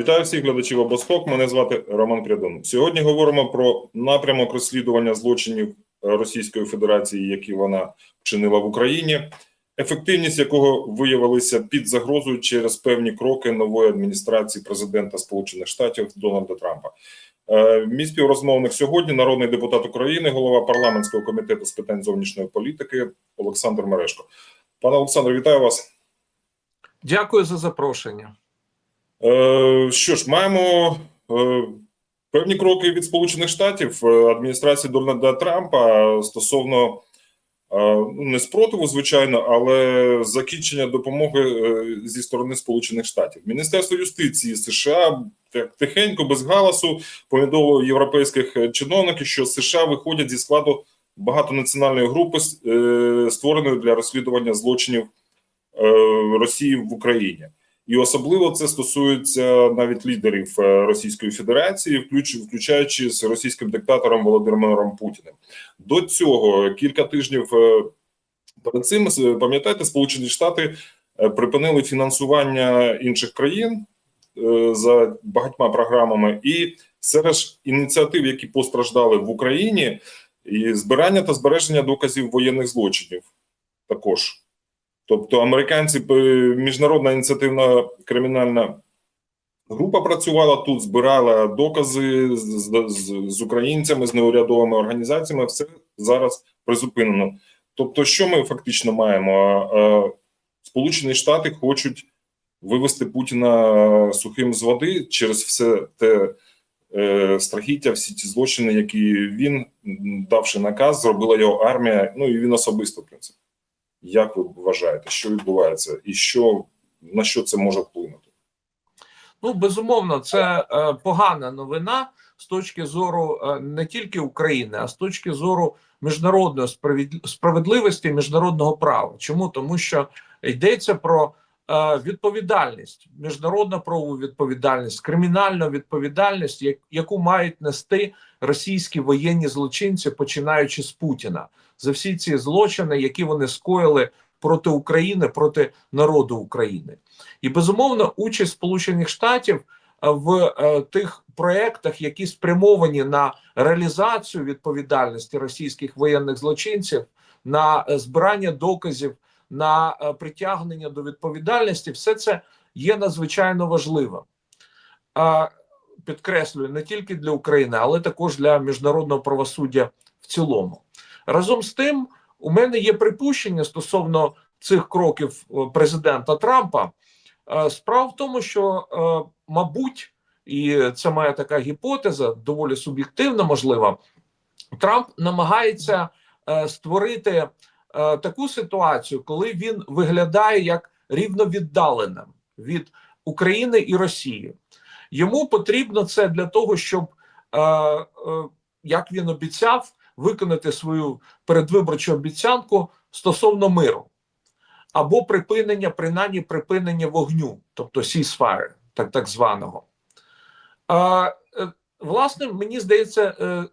Вітаю всіх глядачів Обосток. Мене звати Роман Прядон. Сьогодні говоримо про напрямок розслідування злочинів е, Російської Федерації, які вона вчинила в Україні, ефективність якого виявилася під загрозою через певні кроки нової адміністрації президента Сполучених Штатів Дональда Трампа. Е, Мій співрозмовник сьогодні народний депутат України, голова парламентського комітету з питань зовнішньої політики Олександр Мерешко. Пане Олександр, вітаю вас. Дякую за запрошення. Е, Що ж, маємо е, певні кроки від Сполучених Штатів е, адміністрації Дональда Трампа стосовно ну, не спротиву, звичайно, але закінчення допомоги зі сторони Сполучених Штатів. Міністерство юстиції США так тихенько, без галасу, повідомило європейських чиновників, що США виходять зі складу багатонаціональної групи, створеної для розслідування злочинів Росії в Україні. І особливо це стосується навіть лідерів е, Російської Федерації, включ, включаючи з російським диктатором Володимиром Путіним. До цього кілька тижнів е, перед цим пам'ятаєте, Сполучені Штати е, припинили фінансування інших країн за багатьма програмами, і серед ж ініціатив, які постраждали в Україні, і збирання та збереження доказів воєнних злочинів також. Тобто американці е, міжнародна ініціативна кримінальна група працювала тут, збирала докази з, з, з, українцями, з неурядовими організаціями. Все зараз призупинено. Тобто, що ми фактично маємо? Сполучені Штати хочуть вивести Путіна сухим з води через все те е, страхіття, всі ті злочини, які він, давши наказ, зробила його армія. Ну і він особисто в принципі. Як ви вважаєте, що відбувається, і що на що це може вплинути? Ну, безумовно, це е, погана новина з точки зору е, не тільки України, а з точки зору міжнародної справед- справедливості міжнародного права. Чому? Тому що йдеться про відповідальність, міжнародну правову відповідальність, кримінальну відповідальність, яку мають нести російські воєнні злочинці, починаючи з Путіна, за всі ці злочини, які вони скоїли проти України, проти народу України. І безумовно, участь Сполучених Штатів е, в е, тих проєктах, які спрямовані на реалізацію відповідальності російських воєнних злочинців, на е, збирання доказів, на е, притягнення до відповідальності, все це є надзвичайно важливим. Підкреслюю, не тільки для України, але також для міжнародного правосуддя в цілому. Разом з тим, у мене є припущення стосовно цих кроків е, президента Трампа. Е, Справа в тому, що, мабуть, і це моя така гіпотеза, доволі суб'єктивна, можлива. Трамп намагається створити таку ситуацію, коли він виглядає як рівновіддаленим від України і Росії. Йому потрібно це для того, щоб, е, е, як він обіцяв, виконати свою передвиборчу обіцянку стосовно миру або припинення, принаймні припинення вогню, тобто ceasefire, так, так званого. Е, власне, мені здається, е,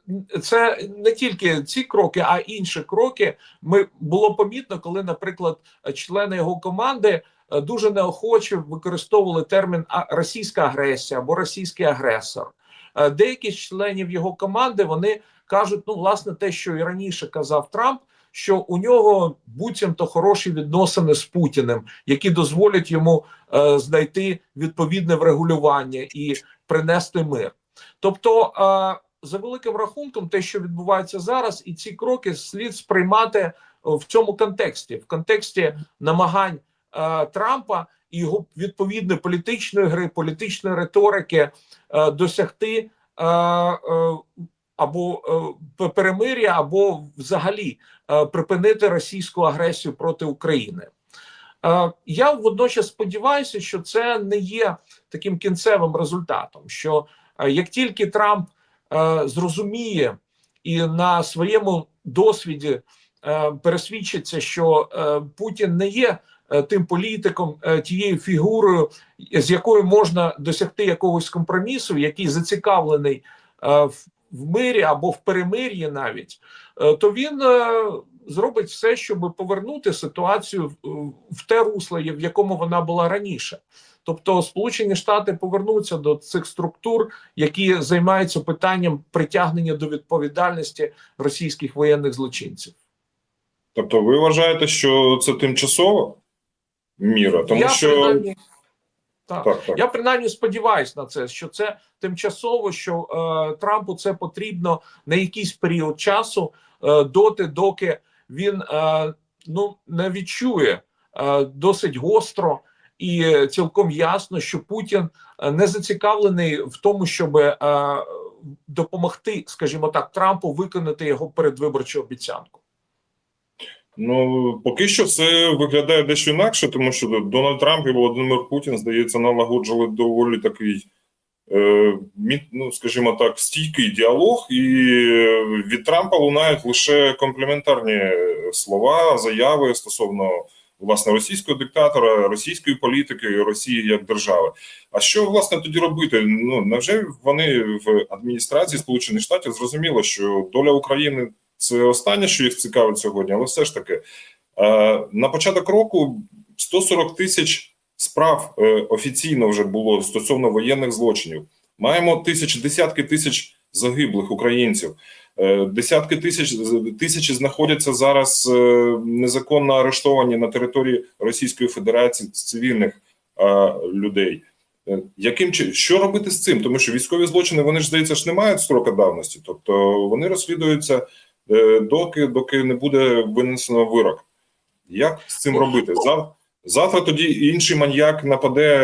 це не тільки ці кроки, а інші кроки. Ми було помітно, коли, наприклад, члени його команди е, дуже неохоче використовували термін російська агресія або російський агресор. Е, Деякі з членів його команди вони кажуть: ну, власне, те, що і раніше казав Трамп що у нього буцімто хороші відносини з Путіним, які дозволять йому е, знайти відповідне врегулювання і принести мир. Тобто, е, за великим рахунком, те, що відбувається зараз, і ці кроки слід сприймати в цьому контексті, в контексті намагань е, Трампа і його відповідної політичної гри, політичної риторики е, досягти. Е, е, або е, перемир'я, або взагалі е, припинити російську агресію проти України. Е, я водночас сподіваюся, що це не є таким кінцевим результатом. Що е, як тільки Трамп е, зрозуміє і на своєму досвіді е, пересвідчиться, що е, Путін не є е, тим політиком, е, тією фігурою, з якою можна досягти якогось компромісу, який зацікавлений е, в мирі або в перемир'ї навіть, е, то він е, зробить все, щоб повернути ситуацію в те русло, в якому вона була раніше. Тобто, Сполучені Штати повернуться до цих структур, які займаються питанням притягнення до відповідальності російських воєнних злочинців. Тобто, ви вважаєте, що це тимчасова міра? Тому я, що принаймні, так, так, так. я принаймні сподіваюся на це, що це тимчасово, що е, Трампу це потрібно на якийсь період часу, е, доти, доки він е, ну не відчує е, досить гостро і е, цілком ясно, що Путін е, не зацікавлений в тому, щоб е, допомогти, скажімо так, Трампу виконати його передвиборчу обіцянку. Ну поки що це виглядає дещо інакше, тому що Дональд Трамп і Володимир Путін, здається, налагоджували доволі такий, ну скажімо так, стійкий діалог, і від Трампа лунають лише компліментарні слова, заяви стосовно власне російського диктатора, російської політики, Росії як держави. А що власне тоді робити? Ну невже вони в адміністрації Сполучених Штатів зрозуміло, що доля України це останнє, що їх цікавить сьогодні, але все ж таки е, на початок року 140 тисяч справ е, офіційно вже було стосовно воєнних злочинів. Маємо тисяч, десятки тисяч загиблих українців. Е, Десятки тисяч тисячі знаходяться зараз е, незаконно арештовані на території Російської Федерації цивільних е, людей. Яким чи що робити з цим? Тому що військові злочини вони ж здається ж не мають строка давності, тобто вони розслідуються доки, доки не буде винесено вирок. Як з цим робити? Зав- Завтра тоді інший маньяк нападе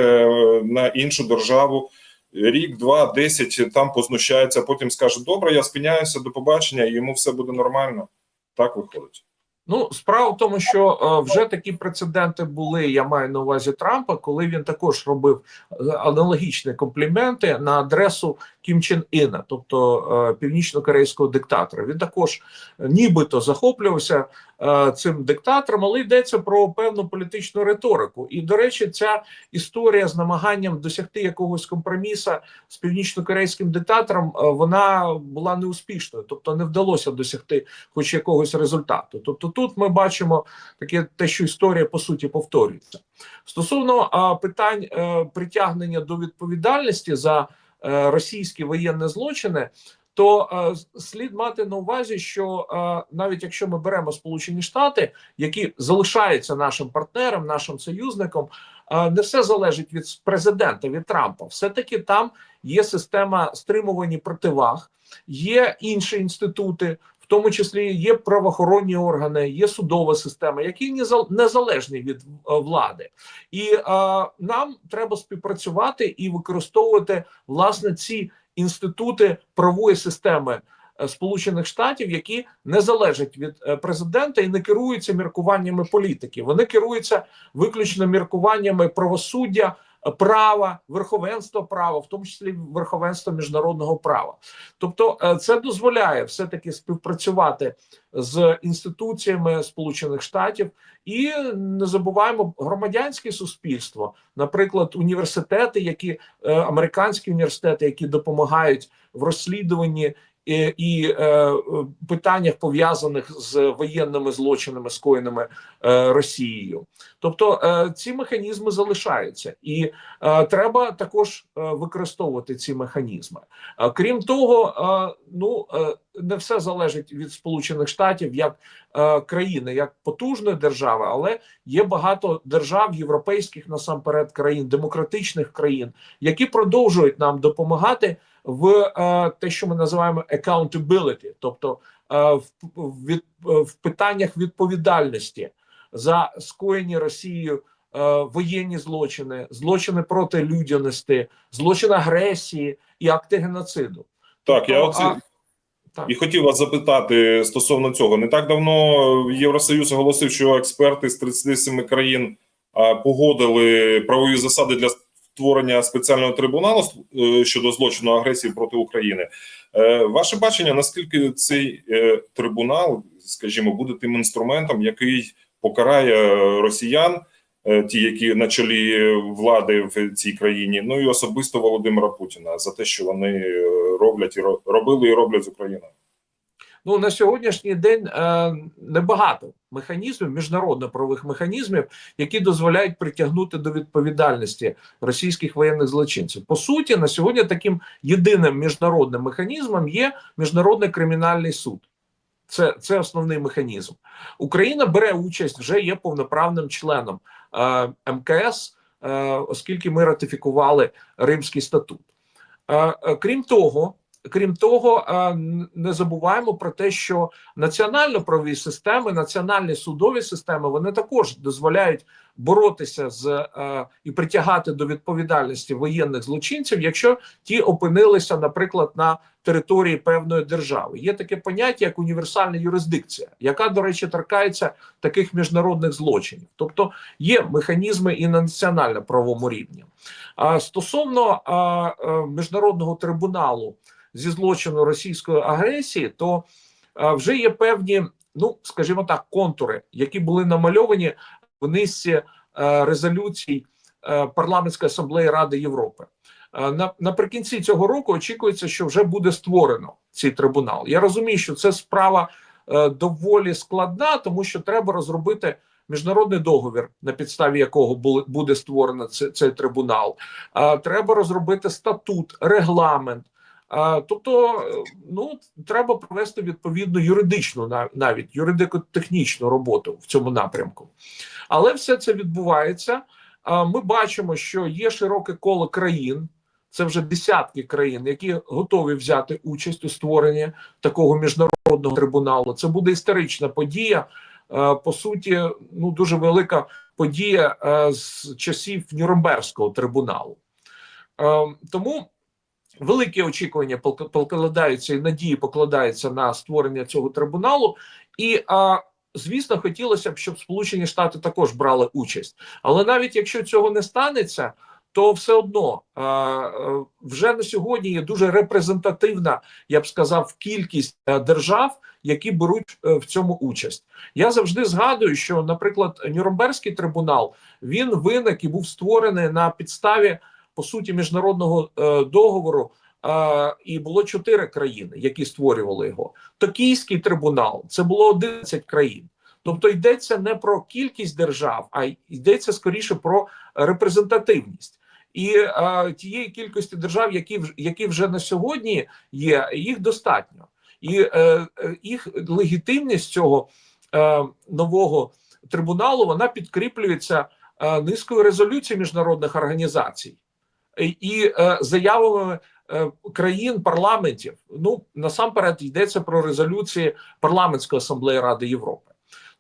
на іншу державу. Рік, два, десять там познущається, а потім скаже: Добре, я спиняюся до побачення, і йому все буде нормально. Так виходить. Ну, справа в тому, що е, вже такі прецеденти були. Я маю на увазі Трампа, коли він також робив е, аналогічні компліменти на адресу Кім Чен Іна, тобто е, північно-корейського диктатора. Він також е, нібито захоплювався е, цим диктатором, але йдеться про певну політичну риторику. І, до речі, ця історія з намаганням досягти якогось компроміса з північно-корейським диктатором, вона була неуспішною, тобто не вдалося досягти хоч якогось результату. Тобто, тут ми бачимо таке те, що історія по суті повторюється. Стосовно питань притягнення до відповідальності за російські воєнні злочини. То е, слід мати на увазі, що е, навіть якщо ми беремо Сполучені Штати, які залишаються нашим партнером, нашим союзником, е, не все залежить від президента від Трампа. Все таки там є система стримування противаг, є інші інститути, тому числі є правоохоронні органи, є судова система, які незал- незалежні від е, влади, і е, нам треба співпрацювати і використовувати власне ці інститути правової системи. е, Сполучених Штатів, які не залежать від е, президента і не керуються міркуваннями політики. Вони керуються виключно міркуваннями правосуддя, права, верховенства права, в тому числі верховенства міжнародного права. Тобто, е, це дозволяє все таки співпрацювати з інституціями Сполучених Штатів, і не забуваємо громадянське суспільство, наприклад, університети, які е, американські університети, які допомагають в розслідуванні. І, і е, е, питаннях пов'язаних з воєнними злочинами, скоєними е, Росією, тобто е, ці механізми залишаються, і е, треба також е, використовувати ці механізми. Е, крім того, е, ну е, не все залежить від Сполучених Штатів як е, країни, як потужної держави, але є багато держав європейських насамперед країн, демократичних країн, які продовжують нам допомагати в е, те, що ми називаємо accountability, тобто е, в, від, в питаннях відповідальності за скоєні Росією е, воєнні злочини, злочини проти людяності, злочин агресії і акти геноциду. Так, я а- так. і хотів вас запитати стосовно цього. Не так давно Євросоюз оголосив, що експерти з 37 країн погодили правові засади для створення спеціального трибуналу е, щодо злочину агресії проти України. Е, Ваше бачення, наскільки цей е, трибунал, скажімо, буде тим інструментом, який покарає росіян, ті, які на чолі влади в цій країні, ну і особисто Володимира Путіна за те, що вони роблять і робили і роблять з Україною. Ну на сьогоднішній день е, небагато механізмів, міжнародно-правових механізмів, які дозволяють притягнути до відповідальності російських воєнних злочинців. По суті, на сьогодні таким єдиним міжнародним механізмом є міжнародний кримінальний суд. Це, це основний механізм. Україна бере участь, вже є повноправним членом е, МКС, е, оскільки ми ратифікували Римський статут. Е, крім того, крім того, е, не забуваємо про те, що національно-правові системи, національні судові системи вони також дозволяють боротися з е, і притягати до відповідальності воєнних злочинців, якщо ті опинилися, наприклад, на території певної держави. Є таке поняття як універсальна юрисдикція, яка, до речі, торкається таких міжнародних злочинів. Тобто є механізми і на національно-правовому рівні. А стосовно а, міжнародного трибуналу зі злочину російської агресії, то вже є певні, ну скажімо так, контури, які були намальовані в низці резолюцій парламентської асамблеї Ради Європи. Наприкінці цього року очікується, що вже буде створено цей трибунал. Я розумію, що це справа е, доволі складна, тому що треба розробити міжнародний договір, на підставі якого буде створено цей трибунал. Треба розробити статут, регламент. Тобто, е, ну треба провести відповідну юридичну, навіть юридико-технічну роботу в цьому напрямку. Але все це відбувається. Ми бачимо, що є широке коло країн. Це вже десятки країн, які готові взяти участь у створенні такого міжнародного трибуналу. Це буде історична подія. Е, По суті, ну дуже велика подія е, з часів Нюрнберзького трибуналу. Тому великі очікування покладаються і надії покладаються на створення цього трибуналу. І а, звісно, хотілося б, щоб Сполучені Штати також брали участь. Але навіть якщо цього не станеться, то все одно е, е, вже на сьогодні є дуже репрезентативна, я б сказав, кількість е, держав, які беруть е, в цьому участь. Я завжди згадую, що, наприклад, Нюрнберзький трибунал він виник і був створений на підставі по суті міжнародного е, договору. Е, і було чотири країни, які створювали його. Токійський трибунал це було 11 країн. Тобто йдеться не про кількість держав, а йдеться скоріше про репрезентативність. І е, тієї кількості держав, які які вже на сьогодні є, їх достатньо, і е, їх легітимність цього е, нового трибуналу вона підкріплюється е, низкою резолюцій міжнародних організацій і, і е, заявами е, країн парламентів. Ну насамперед йдеться про резолюції парламентської асамблеї Ради Європи.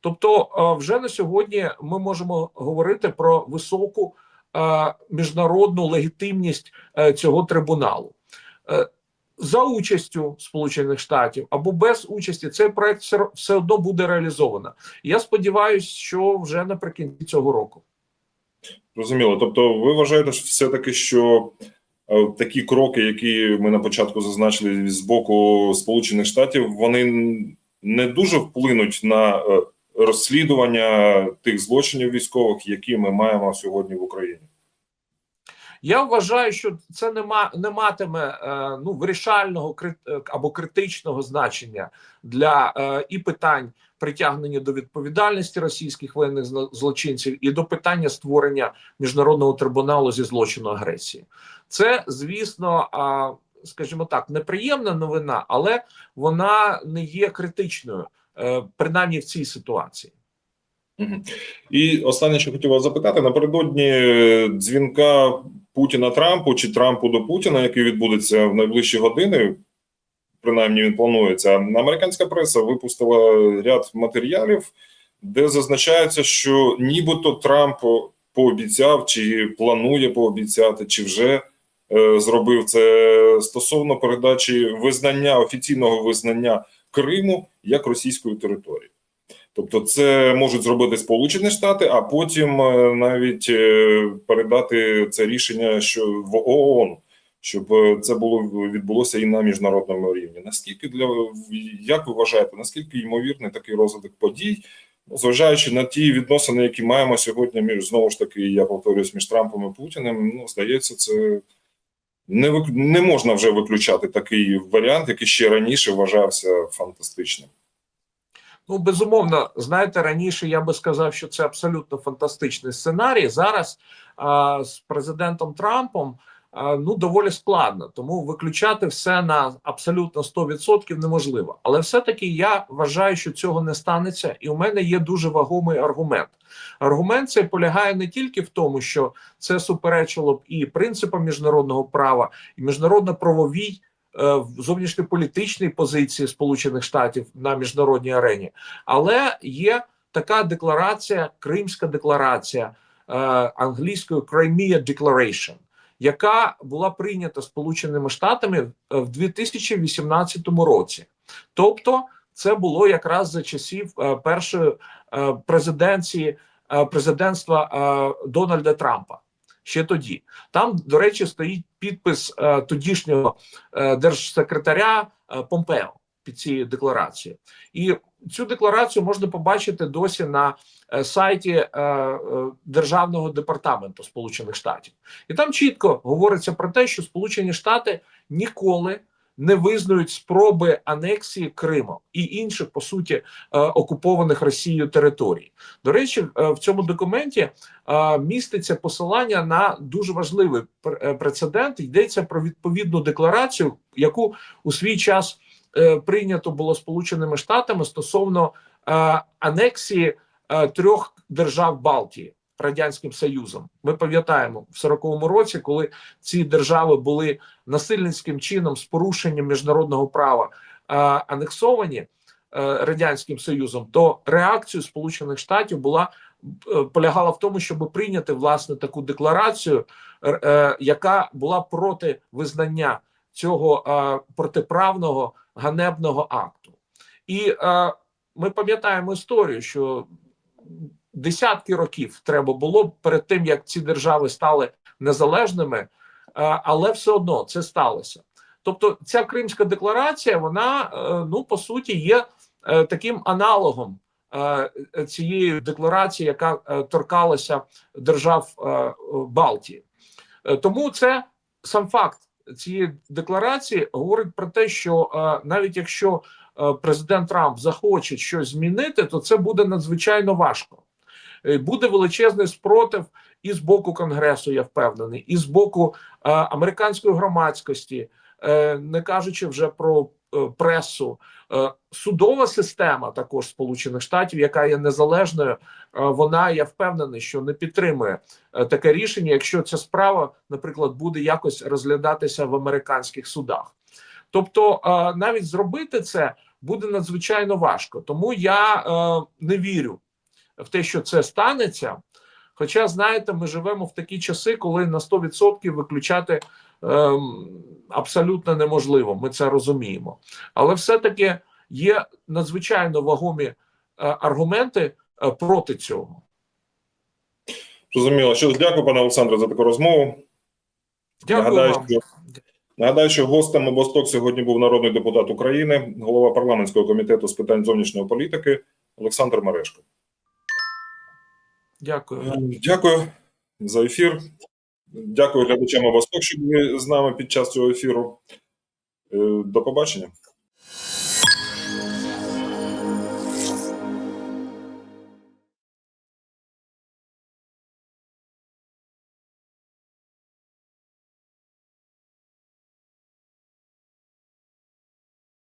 Тобто, е, вже на сьогодні ми можемо говорити про високу е, міжнародну легітимність е, цього трибуналу. Е, За участю Сполучених Штатів або без участі цей проект все одно буде реалізовано. Я сподіваюся, що вже наприкінці цього року. Зрозуміло. Тобто, ви вважаєте що все-таки, що е, такі кроки, які ми на початку зазначили з боку Сполучених Штатів, вони не дуже вплинуть на е, розслідування тих злочинів військових, які ми маємо сьогодні в Україні? Я вважаю, що це нема не матиме е, ну вирішального або критичного значення для і питань притягнення до відповідальності російських воєнних злочинців і до питання створення міжнародного трибуналу зі злочину агресії. Це звісно, скажімо так, неприємна новина, але вона не є критичною, е, принаймні в цій ситуації. І останнє, що хотів вас запитати, напередодні е, дзвінка Путіна Трампу чи Трампу до Путіна, який відбудеться в найближчі години, принаймні він планується. Американська преса випустила ряд матеріалів, де зазначається, що нібито Трамп пообіцяв, чи планує пообіцяти, чи вже е, зробив це стосовно передачі визнання офіційного визнання Криму як російської території. Тобто, це можуть зробити Сполучені Штати, а потім е, навіть е, передати це рішення, що в ООН, щоб е, це було відбулося і на міжнародному рівні. Наскільки для як ви вважаєте, наскільки ймовірний такий розвиток подій, зважаючи на ті відносини, які маємо сьогодні, між знову ж таки, я повторюсь, між Трампом і Путіним, ну здається, це не вик... не можна вже виключати такий варіант, який ще раніше вважався фантастичним. Ну, безумовно, знаєте, раніше я би сказав, що це абсолютно фантастичний сценарій. Зараз а, з президентом Трампом ну доволі складно, тому виключати все на абсолютно 100% неможливо. Але все-таки я вважаю, що цього не станеться, і у мене є дуже вагомий аргумент. Аргумент цей полягає не тільки в тому, що це суперечило б і принципам міжнародного права, і міжнародно-правовій е, зовнішньополітичній позиції Сполучених Штатів на міжнародній арені, але є така декларація, Кримська декларація е, англійською Crimea Declaration, яка була прийнята Сполученими Штатами е, в 2018 році. Тобто, це було якраз за часів е, першої е, президенції президентства Дональда Трампа. Ще тоді там, до речі, стоїть підпис е, тодішнього е, держсекретаря е, Помпео під цією декларацією, і цю декларацію можна побачити досі на е, сайті е, е, Державного департаменту Сполучених Штатів, і там чітко говориться про те, що Сполучені Штати ніколи не визнають спроби анексії Криму і інших по суті окупованих Росією територій. До речі, в цьому документі міститься посилання на дуже важливий пр- прецедент. Йдеться про відповідну декларацію, яку у свій час прийнято було Сполученими Штатами стосовно е, анексії е, трьох держав Балтії. Радянським Союзом ми пам'ятаємо в 40-му році, коли ці держави були насильницьким чином з порушенням міжнародного права е, анексовані е, радянським союзом, то реакцію Сполучених Штатів була е, полягала в тому, щоб прийняти власне таку декларацію, е, е, яка була проти визнання цього е, протиправного ганебного акту. І е, ми пам'ятаємо історію, що десятки років треба було перед тим, як ці держави стали незалежними, е, але все одно це сталося. Тобто, ця Кримська декларація, вона е, ну по суті є е, таким аналогом е, цієї декларації, яка е, торкалася держав е, Балтії. Тому це сам факт цієї декларації говорить про те, що е, навіть якщо е, президент Трамп захоче щось змінити, то це буде надзвичайно важко. Е, Буде величезний спротив і з боку Конгресу, я впевнений, і з боку американської громадськості, не кажучи вже про пресу. Е, судова система також Сполучених Штатів, яка є незалежною, е, вона я впевнений, що не підтримує е, таке рішення, якщо ця справа, наприклад, буде якось розглядатися в американських судах. Тобто, е, навіть зробити це буде надзвичайно важко. Тому я е, не вірю в те, що це станеться. Хоча, знаєте, ми живемо в такі часи, коли на 100% виключати абсолютно неможливо. Ми це розуміємо. Але все-таки є надзвичайно вагомі е, аргументи е, проти цього. Зрозуміло. Що ж, дякую, пане Олександре, за таку розмову. Дякую Нагадаю, вам. що нагадаю, що гостем обосток сьогодні був народний депутат України, голова парламентського комітету з питань зовнішньої політики Олександр Мерешко. Дякую. Дякую за ефір. Дякую глядачам Восток, що були з нами під час цього ефіру. Е, До побачення.